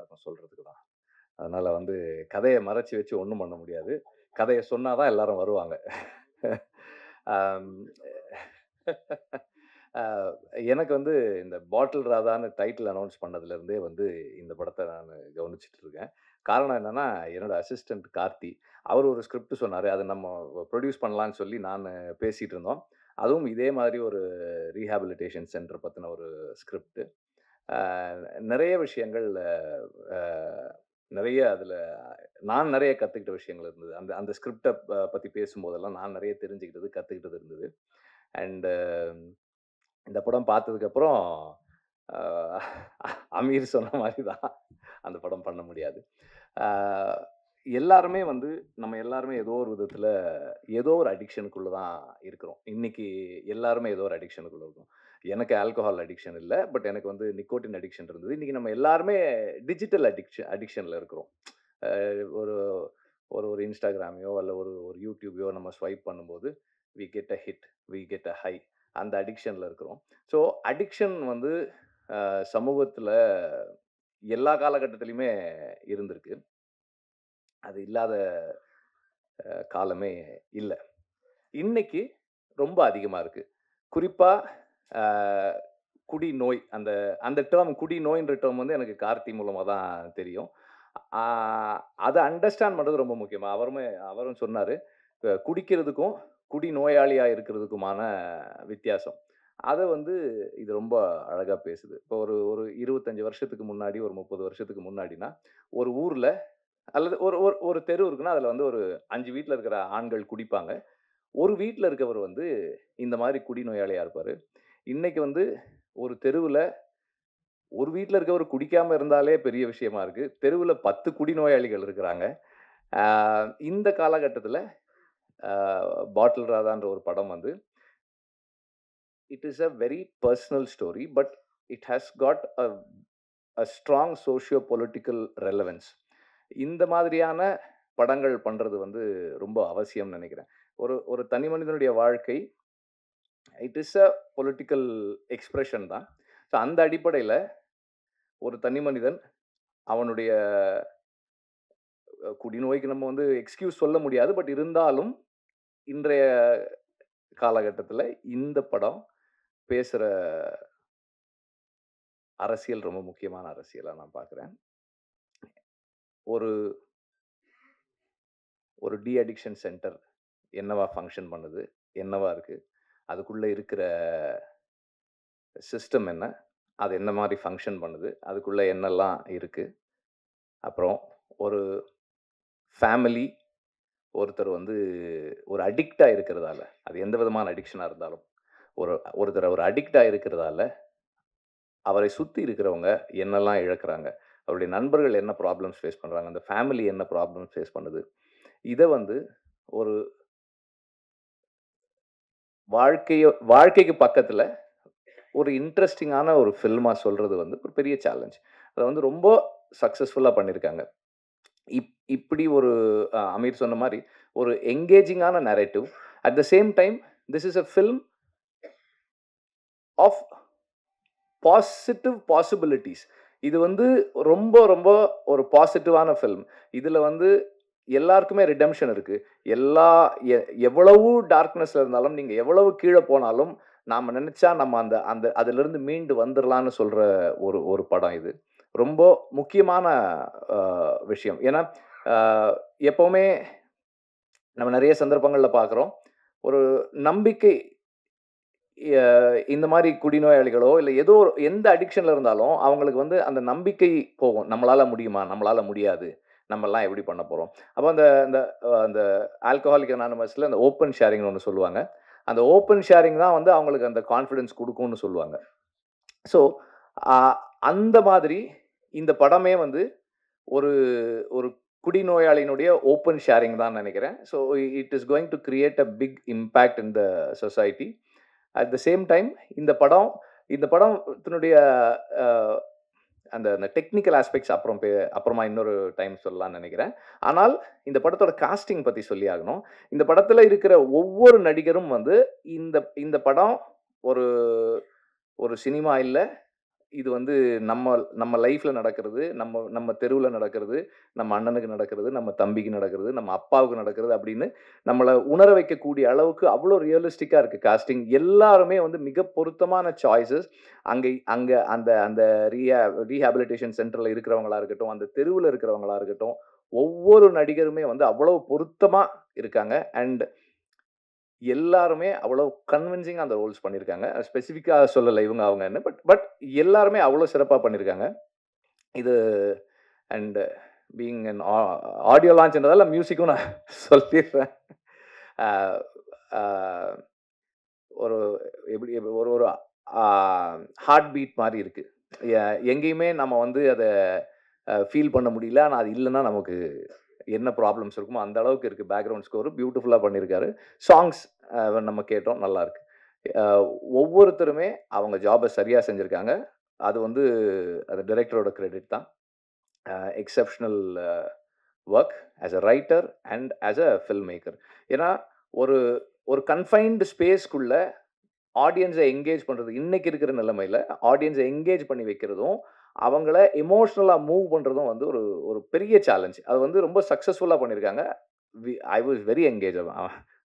இருக்கும் சொல்றதுக்கு தான். அதனால் வந்து கதையை மறைச்சி வச்சு ஒன்றும் பண்ண முடியாது. கதையை சொன்னால் தான் எல்லாரும் வருவாங்க. எனக்கு வந்து இந்த பாட்டில் ராதான்னு டைட்டில் அனௌன்ஸ் பண்ணதுலேருந்தே வந்து இந்த படத்தை நான் கவனிச்சிட்டு இருக்கேன். காரணம் என்னென்னா என்னோடய அசிஸ்டண்ட் கார்த்தி அவர் ஒரு ஸ்கிரிப்ட் சொன்னார். அதை நம்ம ப்ரொடியூஸ் பண்ணலான்னு சொல்லி நான் பேசிகிட்டு இருந்தோம். அதுவும் இதே மாதிரி ஒரு ரீஹாபிலிட்டேஷன் சென்டர் பற்றின ஒரு ஸ்கிரிப்ட் நிறைய விஷயங்கள் நிறைய அதில் நான் நிறைய கற்றுக்கிட்ட விஷயங்கள் இருந்தது. அந்த அந்த ஸ்கிரிப்டை பற்றி பேசும்போதெல்லாம் நான் நிறைய தெரிஞ்சுக்கிட்டது கற்றுக்கிட்டது இருந்தது. அண்டு இந்த படம் பார்த்ததுக்கப்புறம் அமீர் சொன்ன மாதிரி தான் அந்த படம் பண்ண முடியாது. எல்லாருமே வந்து நம்ம எல்லாருமே ஏதோ ஒரு விதத்தில் ஏதோ ஒரு அடிக்ஷனுக்குள்ளே தான் இருக்கிறோம். இன்னைக்கு எல்லாருமே ஏதோ ஒரு அடிக்ஷனுக்குள்ளே இருக்கும். எனக்கு ஆல்கஹால் அடிக்ஷன் இல்லை பட் எனக்கு வந்து நிக்கோட்டின் அடிக்ஷன் இருந்தது. இன்றைக்கி நம்ம எல்லாருமே டிஜிட்டல் அடிக்ஷன் அடிக்ஷனில் இருக்கிறோம். ஒரு ஒரு ஒரு இன்ஸ்டாகிராமையோ அல்ல ஒரு ஒரு யூடியூபையோ நம்ம ஸ்வைப் பண்ணும்போது we get a hit we get a high அந்த அடிக்ஷனில் இருக்கிறோம். ஸோ அடிக்ஷன் வந்து சமூகத்தில் எல்லா காலகட்டத்திலையுமே இருந்திருக்கு. அது இல்லாத காலமே இல்லை. இன்னைக்கு ரொம்ப அதிகமாக இருக்குது குறிப்பாக குடி நோய் அந்த அந்த டேர்ம் குடி நோயின்ற டேர்ம் வந்து எனக்கு கார்த்தி மூலமாக தான் தெரியும். அதை அண்டர்ஸ்டாண்ட் பண்ணுறது ரொம்ப முக்கியமாக அவருமே அவரும் சொன்னார் குடிக்கிறதுக்கும் குடி நோயாளியாக இருக்கிறதுக்குமான வித்தியாசம். அதை வந்து இது ரொம்ப அழகாக பேசுது. இப்போ ஒரு ஒரு இருபத்தஞ்சி வருஷத்துக்கு முன்னாடி ஒரு முப்பது வருஷத்துக்கு முன்னாடினா ஒரு ஊரில் அல்லது ஒரு ஒரு ஒரு தெரு இருக்குன்னா அதில் வந்து ஒரு அஞ்சு வீட்டில் இருக்கிற ஆண்கள் குடிப்பாங்க. ஒரு வீட்டில் இருக்கவர் வந்து இந்த மாதிரி குடிநோயாளியாக இருப்பார். இன்னைக்கு வந்து ஒரு தெருவில் ஒரு வீட்டில் இருக்கவர் குடிக்காமல் இருந்தாலே பெரிய விஷயமா இருக்குது தெருவில் பத்து குடிநோயாளிகள் இருக்கிறாங்க. இந்த காலகட்டத்தில் பாட்டில் ராதான்ற ஒரு படம் வந்து it is a very personal story but it has got a a strong socio political relevance. இந்த மாதிரியான படங்கள் பண்ணுறது வந்து ரொம்ப அவசியம்னு நினைக்கிறேன். ஒரு ஒரு தனி மனிதனுடைய வாழ்க்கை it is a political expression தான். ஸோ அந்த அடிப்படையில் ஒரு தனி மனிதன் அவனுடைய குடிநோய்க்கு நம்ம வந்து எக்ஸ்கியூஸ் சொல்ல முடியாது. பட் இருந்தாலும் இன்றைய காலகட்டத்தில் இந்த படம் பேசுகிற அரசியல் ரொம்ப முக்கியமான அரசியலாக நான் பார்க்குறேன். ஒரு ஒரு டி அடிக்ஷன் சென்டர் என்னவா ஃபங்க்ஷன் பண்ணுது என்னவா இருக்குது அதுக்குள்ளே இருக்கிற சிஸ்டம் என்ன அது என்ன மாதிரி ஃபங்க்ஷன் பண்ணுது அதுக்குள்ளே என்னெல்லாம் இருக்குது அப்புறம் ஒரு ஃபேமிலி ஒருத்தர் வந்து ஒரு அடிக்டாக இருக்கிறதால அது எந்த விதமான அடிக்ஷனாக இருந்தாலும் ஒரு ஒருத்தர் ஒரு அடிக்டாக இருக்கிறதால அவரை சுற்றி இருக்கிறவங்க என்னெல்லாம் இழக்கிறாங்க அவருடைய நண்பர்கள் என்ன ப்ராப்ளம்ஸ் ஃபேஸ் பண்ணுறாங்க அந்த ஃபேமிலி என்ன ப்ராப்ளம்ஸ் ஃபேஸ் பண்ணுது? இதை வந்து ஒரு வாழ்க்கையை வாழ்க்கைக்கு பக்கத்தில் ஒரு இன்ட்ரெஸ்டிங்கான ஒரு ஃபில்மாக சொல்கிறது வந்து ஒரு பெரிய சேலஞ்ச் அதை வந்து ரொம்ப சக்ஸஸ்ஃபுல்லாக பண்ணியிருக்காங்க இப் இப்படி ஒரு அமீர் சொன்ன மாதிரி ஒரு எங்கேஜிங்கான narrative at the same time this is a film of positive possibilities இது வந்து ரொம்ப ரொம்ப ஒரு பாசிட்டிவான ஃபில்ம் இதில் வந்து எல்லாருக்குமே ரிடம்ஷன் இருக்குது எல்லா எ- எவ்வளவு டார்க்னஸ்ல இருந்தாலும் நீங்கள் எவ்வளவு கீழே போனாலும் நாம் நினச்சா நம்ம அந்த அந்த அதிலிருந்து மீண்டு வந்துடலான்னு சொல்கிற ஒரு ஒரு படம் இது. ரொம்ப முக்கியமான விஷயம். ஏன்னா எப்போவுமே நம்ம நிறைய சந்தர்ப்பங்களில் பார்க்குறோம் ஒரு நம்பிக்கை இந்த மாதிரி குடிநோயாளிகளோ இல்லை ஏதோ எந்த அடிக்ஷனில் இருந்தாலும் அவங்களுக்கு வந்து அந்த நம்பிக்கை போகும். நம்மளால் முடியுமா? நம்மளால் முடியாது. நம்மலாம் எப்படி பண்ண போகிறோம் அப்போ அந்த அந்த அந்த ஆல்கஹாலிக் அனானமஸில் அந்த ஓப்பன் ஷேரிங்னு ஒன்று சொல்லுவாங்க. அந்த ஓப்பன் ஷேரிங் தான் வந்து அவங்களுக்கு அந்த கான்ஃபிடென்ஸ் கொடுக்கும்னு சொல்லுவாங்க. ஸோ அந்த மாதிரி இந்த படமே வந்து ஒரு ஒரு குடிநோயாளியினுடைய ஓப்பன் ஷேரிங் தான் நினைக்கிறேன். So it is going to create a big impact in the society at the same time இந்த படம் இந்த படத்தினுடைய அந்த அந்த டெக்னிக்கல் ஆஸ்பெக்ட்ஸ் அப்புறம் பே- அப்புறமா இன்னொரு டைம் சொல்லலாம்னு நினைக்கிறேன். ஆனால் இந்த படத்தோட காஸ்டிங் பற்றி சொல்லி ஆகணும். இந்த படத்தில் இருக்கிற ஒவ்வொரு நடிகரும் வந்து இந்த இந்த படம் ஒரு ஒரு சினிமா இல்லை இது வந்து நம்ம நம்ம லைஃப்பில் நடக்கிறது, நம்ம நம்ம தெருவில் நடக்கிறது, நம்ம அண்ணனுக்கு நடக்கிறது, நம்ம தம்பிக்கு நடக்கிறது, நம்ம அப்பாவுக்கு நடக்கிறது அப்படின்னு நம்மளை உணர வைக்கக்கூடிய அளவுக்கு அவ்வளோ ரியலிஸ்டிக்காக இருக்குது காஸ்டிங். எல்லாருமே வந்து மிக பொருத்தமான சாய்ஸஸ். அங்கே அங்கே அந்த அந்த ரீஹா ரீஹாபிலிட்டேஷன் சென்டரில் இருக்கிறவங்களா இருக்கட்டும், அந்த தெருவில் இருக்கிறவங்களா இருக்கட்டும், ஒவ்வொரு நடிகருமே வந்து அவ்வளோ பொருத்தமாக இருக்காங்க. அண்ட் எல்லாருமே அவ்வளோ கன்வின்சிங்காக அந்த ரோல்ஸ் பண்ணியிருக்காங்க. ஸ்பெசிஃபிக்காக சொல்லலை இவங்க அவங்கன்னு. பட் பட் எல்லாருமே அவ்வளோ சிறப்பாக பண்ணியிருக்காங்க. இது and being an ah audio லான்ச்ன்றதால மியூசிக்கும் நான் சொல்லிடுறேன். ஒரு எப்படி ஒரு ஒரு ஹார்ட் பீட் மாதிரி இருக்குது எங்கேயுமே நம்ம வந்து அதை ஃபீல் பண்ண முடியல. ஆனால் அது இல்லைன்னா நமக்கு என்ன ப்ராப்ளம்ஸ் இருக்குமோ அந்த அளவுக்கு இருக்குது பேக்ரவுண்ட் ஸ்கோர் பியூட்டிஃபுல்லாக பண்ணியிருக்காரு. சாங்ஸ் நம்ம கேட்டோம். நல்லாயிருக்கு ஒவ்வொருத்தருமே அவங்க ஜாபை சரியாக செஞ்சுருக்காங்க அது வந்து அது டைரக்டரோட கிரெடிட் தான். Exceptional work as a writer and as a filmmaker. ஏன்னா ஒரு ஒரு கன்ஃபைன்டு ஸ்பேஸ்க்குள்ளே ஆடியன்ஸை என்கேஜ் பண்ணுறது இன்றைக்கி இருக்கிற நிலைமையில் ஆடியன்ஸை என்கேஜ் பண்ணி வைக்கிறதும், அவங்கள எமோஷ்னலாக மூவ் பண்ணுறதும் வந்து ஒரு ஒரு பெரிய சேலஞ்ச். அது வந்து ரொம்ப சக்ஸஸ்ஃபுல்லாக பண்ணியிருக்காங்க. We I was very engage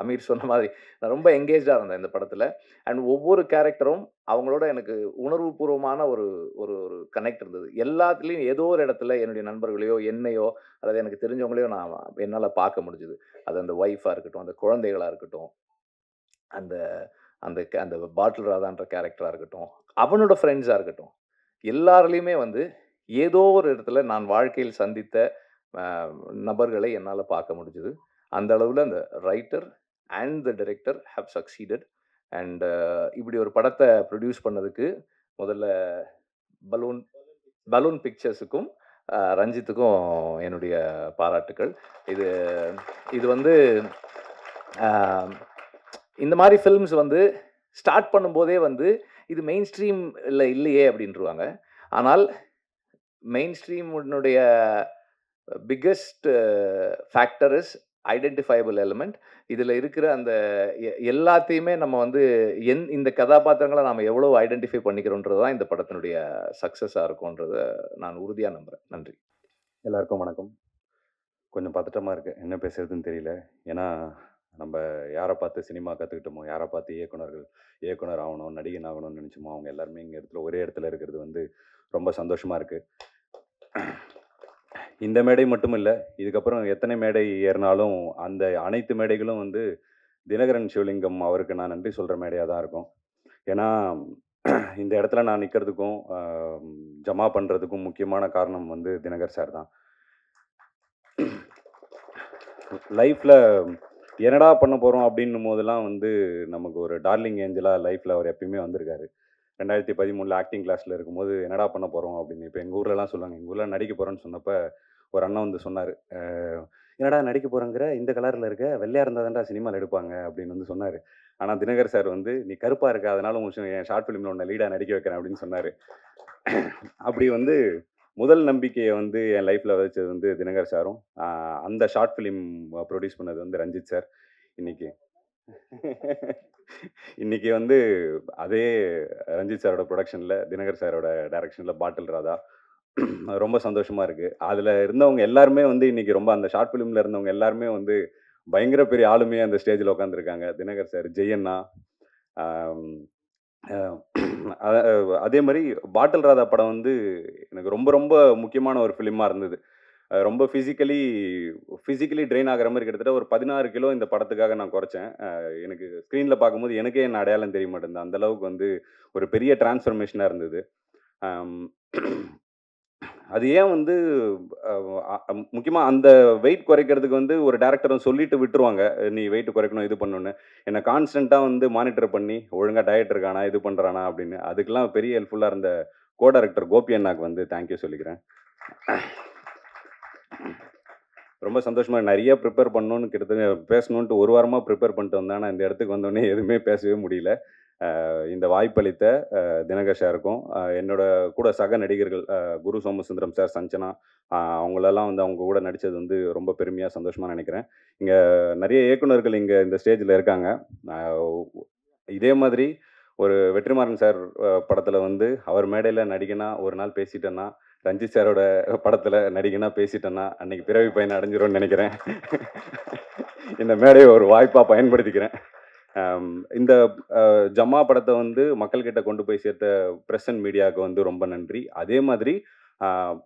Aamir சொன்ன மாதிரி நான் ரொம்ப என்கேஜாக இருந்தேன் இந்த படத்தில் அண்ட் ஒவ்வொரு கேரக்டரும் அவங்களோட எனக்கு உணர்வுபூர்வமான ஒரு ஒரு ஒரு கனெக்ட் இருந்தது. எல்லாத்துலேயும் ஏதோ ஒரு இடத்துல என்னுடைய நண்பர்களையோ, என்னையோ அல்லது எனக்கு தெரிஞ்சவங்களையோ நான் என்னால் பார்க்க முடிஞ்சுது அது அந்த ஒய்ஃபாக இருக்கட்டும், அந்த குழந்தைகளாக இருக்கட்டும், அந்த அந்த க அந்த பாட்டில் ராதான்ற கேரக்டராக இருக்கட்டும், அவனோட ஃப்ரெண்ட்ஸாக இருக்கட்டும், எல்லாரிலயுமே வந்து ஏதோ ஒரு இடத்துல நான் வாழ்க்கையில் சந்தித்த நபர்களை என்னால் பார்க்க முடிஞ்சுது அந்த அளவில் அந்த writer and the director have succeeded. And இப்படி ஒரு படத்தை ப்ரொடியூஸ் பண்ணதுக்கு முதல்ல பலூன் பலூன் பிக்சர்ஸுக்கும், ரஞ்சித்துக்கும் என்னுடைய பாராட்டுக்கள். இது இது வந்து இந்த மாதிரி ஃபில்ம்ஸ் வந்து ஸ்டார்ட் பண்ணும்போதே வந்து இது மெயின் ஸ்ட்ரீமில் இல்லையே அப்படின்ருவாங்க. ஆனால் main ஸ்ட்ரீமுடைய biggest factor is identifiable element. இதில் இருக்கிற அந்த எ எல்லாத்தையுமே நம்ம வந்து எந் இந்த கதாபாத்திரங்களை நாம் எவ்வளோ ஐடென்டிஃபை பண்ணிக்கிறோம்ன்றது தான் இந்த படத்தினுடைய சக்ஸஸாக இருக்கும்ன்றத நான் உறுதியாக நம்புகிறேன் நன்றி. எல்லாருக்கும் வணக்கம். கொஞ்சம் பதட்டமாக இருக்குது என்ன பேசுறதுன்னு தெரியல. ஏன்னா, நம்ம யாரை பார்த்து சினிமா கற்றுக்கிட்டோமோ யாரை பார்த்து இயக்குனர்கள் இயக்குனர் ஆகணும் நடிகன் ஆகணும்னு நினச்சோமோ அவங்க எல்லாருமே இங்கே இடத்துல ஒரே இடத்துல இருக்கிறது வந்து ரொம்ப சந்தோஷமாக இருக்குது இந்த மேடை மட்டும் இல்லை இதுக்கப்புறம் எத்தனை மேடை ஏறினாலும், அந்த அனைத்து மேடைகளும் வந்து தினகரன் சிவலிங்கம் அவருக்கு நான் நன்றி சொல்கிற மேடையாக தான் இருக்கும். ஏன்னா, இந்த இடத்துல நான் நிற்கிறதுக்கும் ஜமா பண்ணுறதுக்கும் முக்கியமான காரணம் வந்து தினகர் சார் தான். லைஃப்பில் என்னடா பண்ண போகிறோம் அப்படின்னும் போதெல்லாம் வந்து நமக்கு ஒரு டார்லிங் ஏஞ்சலா லைஃப்பில் அவர் எப்பயுமே வந்திருக்காரு. 2013ல ஆக்டிங் கிளாஸில் இருக்கும்போது என்னடா பண்ண போகிறோம் அப்படின்னு. இப்போ எங்கள் ஊர்லலாம் சொல்லுவாங்க. எங்கள் ஊரில் நடிக்க போகிறோன்னு சொன்னப்போ ஒரு அண்ணன் வந்து சொன்னார் "என்னடா நடிக்க போகிறோங்கிற இந்த கலரில் இருக்க. வெள்ளையாக இருந்தால் தான்டா சினிமாவில் எடுப்பாங்க" அப்படின்னு வந்து சொன்னார் ஆனால் தினகர் சார் வந்து, "நீ கருப்பாக இருக்க. அதனால உன் என் ஷார்ட் ஃபிலிமில் ஒன்று லீடாக நடிக்க வைக்கிறேன்" அப்படின்னு சொன்னார் அப்படி வந்து முதல் நம்பிக்கையை வந்து என் லைஃப்பில் வச்சது வந்து தினகர் சாரும், அந்த ஷார்ட் ஃபிலிம் ப்ரொடியூஸ் பண்ணது வந்து ரஞ்சித் சார். இன்னைக்கு இன்னைக்கு வந்து அதே ரஞ்சித் சாரோட ப்ரொடக்ஷனில் தினகர் சாரோட டைரக்ஷனில் பாட்டில் ராதா. ரொம்ப சந்தோஷமாக இருக்குது அதில் இருந்தவங்க எல்லாருமே வந்து இன்னைக்கு ரொம்ப அந்த ஷார்ட் ஃபிலிமில் இருந்தவங்க எல்லாருமே வந்து பயங்கர பெரிய ஆளுமையாக அந்த ஸ்டேஜில் உட்காந்துருக்காங்க தினகர் சார், ஜெயண்ணா, அ அதே மாரி பாட்டில் ராதா படம் வந்து எனக்கு ரொம்ப ரொம்ப முக்கியமான ஒரு ஃபிலிமா இருந்தது. அ ரொம்ப ஃபிசிக்கலி ஃபிசிக்கலி ட்ரெயின் ஆகுற மாரி கிட்டத்தட்ட ஒரு 16 கிலோ இந்த படத்துக்காக நான் குறைச்சேன். அ எனக்கு ஸ்க்ரீன்ல பார்க்கும்போது எனக்கே என்ன அடையாளம் தெரிய மாட்டேன்து அந்த அளவுக்கு வந்து ஒரு பெரிய டிரான்ஸ்ஃபர்மேஷனா இருந்தது. அம் அது ஏன் வந்து முக்கியமாக அந்த வெயிட் குறைக்கிறதுக்கு வந்து ஒரு டேரக்டரும் சொல்லிட்டு விட்டுருவாங்க. "நீ வெயிட் குறைக்கணும், இது பண்ணணும்னு." என்னை கான்ஸ்டண்ட்டாக வந்து மானிட்டர் பண்ணி, ஒழுங்கா டயட் இருக்கானா, இது பண்ணுறானா அப்படின்னு. அதுக்கெலாம் பெரிய ஹெல்ப்ஃபுல்லாக இருந்த கோ டைரக்டர் கோபி அண்ணாக்கு வந்து தேங்க் யூ சொல்லிக்கிறேன். ரொம்ப சந்தோஷமாக நிறைய ப்ரிப்பேர் பண்ணணும்னு கிட்டத்தட்ட பேசணுன்ட்டு ஒரு வாரமாக ப்ரிப்பேர் பண்ணிட்டு வந்தேன். ஆனால் இந்த இடத்துக்கு வந்தோடனே எதுவுமே பேசவே முடியல. இந்த வாய்ப்பளித்த தினகர் சாருக்கும், என்னோட கூட சக நடிகர்கள் குரு சோமசுந்தரம் சார், சஞ்சனா அவங்களெல்லாம் வந்து அவங்க கூட நடித்தது வந்து ரொம்ப பெருமையாக சந்தோஷமாக நினைக்கிறேன். இங்கே நிறைய இயக்குனர்கள் இங்கே இந்த ஸ்டேஜில் இருக்காங்க. இதே மாதிரி ஒரு வெற்றிமாறன் சார் படத்தில் வந்து அவர் மேடையில் நடிகனா ஒரு நாள் பேசிட்டேன்னா ரஞ்சித் சாரோட படத்தில் நடிகனா பேசிட்டேன்னா அன்னைக்கு பிறவி பயன் அடைஞ்சிரும்னு நினைக்கிறேன். இந்த மேடையை ஒரு வாய்ப்பாக பயன்படுத்திக்கிறேன். இந்த ஜமா ஜம்மா படத்தை வந்து மக்கள்கிட்ட கொண்டு போய் சேர்த்த ப்ரெஸ் அண்ட் மீடியாவுக்கு வந்து ரொம்ப நன்றி. அதே மாதிரி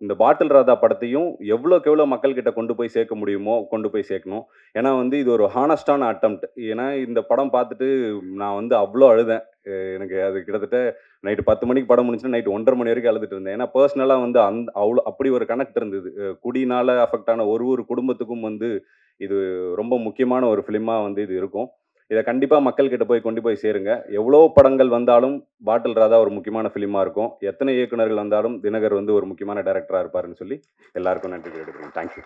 இந்த பாட்டில் ராதா படத்தையும் எவ்வளோக்கு எவ்வளோ மக்கள்கிட்ட கொண்டு போய் சேர்க்க முடியுமோ கொண்டு போய் சேர்க்கணும். ஏன்னா வந்து இது ஒரு ஹானஸ்டான அட்டம்ப்ட் ஏன்னா இந்த படம் பார்த்துட்டு நான் வந்து அவ்வளோ அழுதேன். எனக்கு அது கிட்டத்தட்ட நைட்டு பத்து மணிக்கு படம் முடிச்சுன்னா நைட்டு ஒன்றரை மணி வரைக்கும் அழுதுட்டு இருந்தேன். ஏன்னா பர்சனலாக வந்து அந் அவ்வளோ அப்படி ஒரு கனெக்ட் இருந்தது. குடினால் அஃபெக்ட் ஆன ஒரு ஒரு குடும்பத்துக்கும் வந்து இது ரொம்ப முக்கியமான ஒரு ஃபிலிமாக வந்து இது இருக்கும். இதை கண்டிப்பாக மக்கள்கிட்ட போய் கொண்டு போய் சேருங்க. எவ்வளோ படங்கள் வந்தாலும் பாட்டில் ராதா ஒரு முக்கியமான ஃபிலிமாக இருக்கும். எத்தனை இயக்குனர்கள் வந்தாலும் தினகர் வந்து ஒரு முக்கியமான டைரக்டராக இருப்பாருன்னு சொல்லி எல்லாருக்கும் நன்றி தெரிவிக்கிறேன் தேங்க்யூ